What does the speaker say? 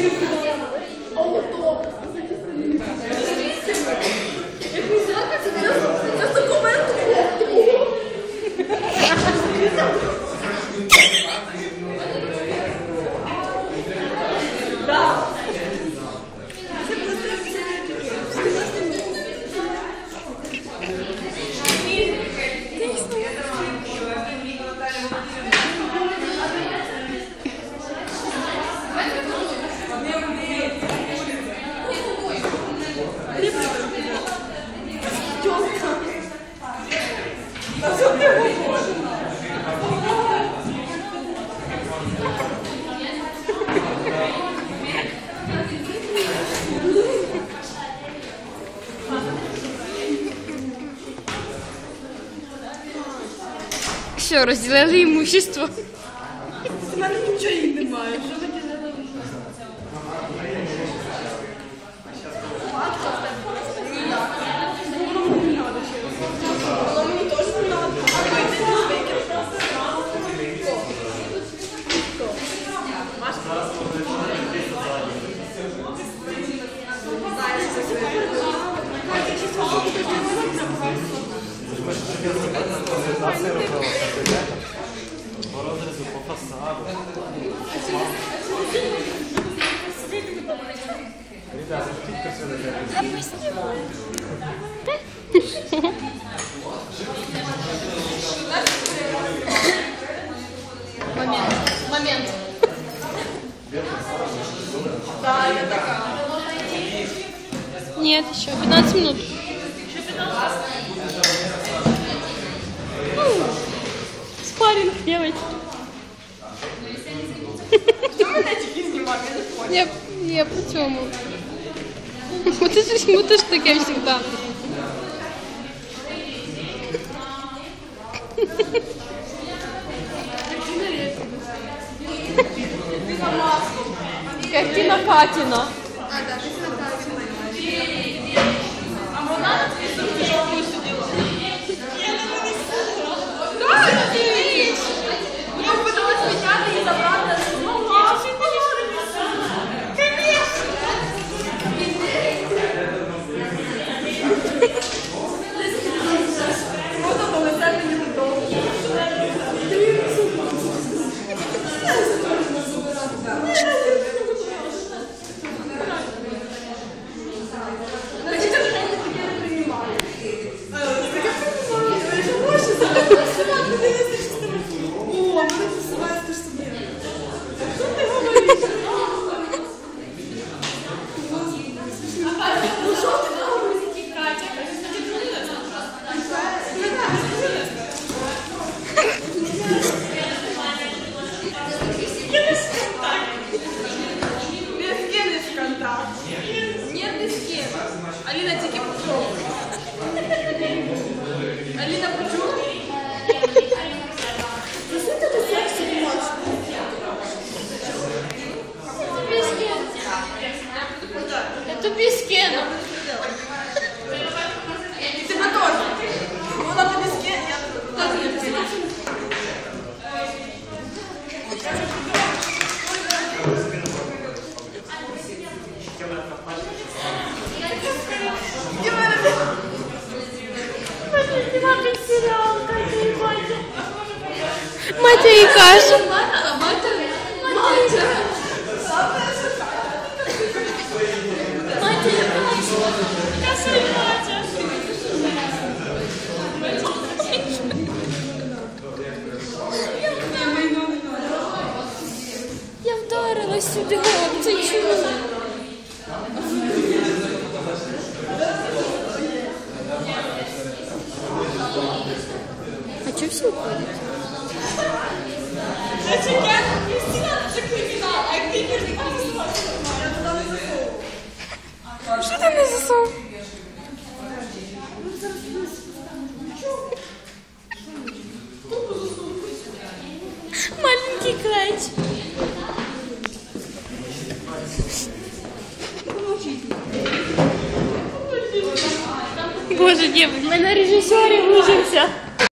Спасибо. Що, розділили імущество? У мене нічого і немає. По розрізу, по фасаду. Ребята, тільки все не Момент. Момент. Да, я така. Нет, еще 15 минут. М, Спарринг, девочки. Я не. Я, я по. Вот это, вот это таке всегда. Картина Катина. Не скинеш контакт. Нет, не скину. Аліна тільки попробуй. Аліна, почула? Засуньте до сексу можеш. Я тобі скину. Матя і каже. Я вдарилась сюди, це чудо. Я Кристина, це кримінал, а як ти кримінал, я туди не засовую. Що ти не засов? Маленький клач. Боже, девочки, мы на режиссере учимся.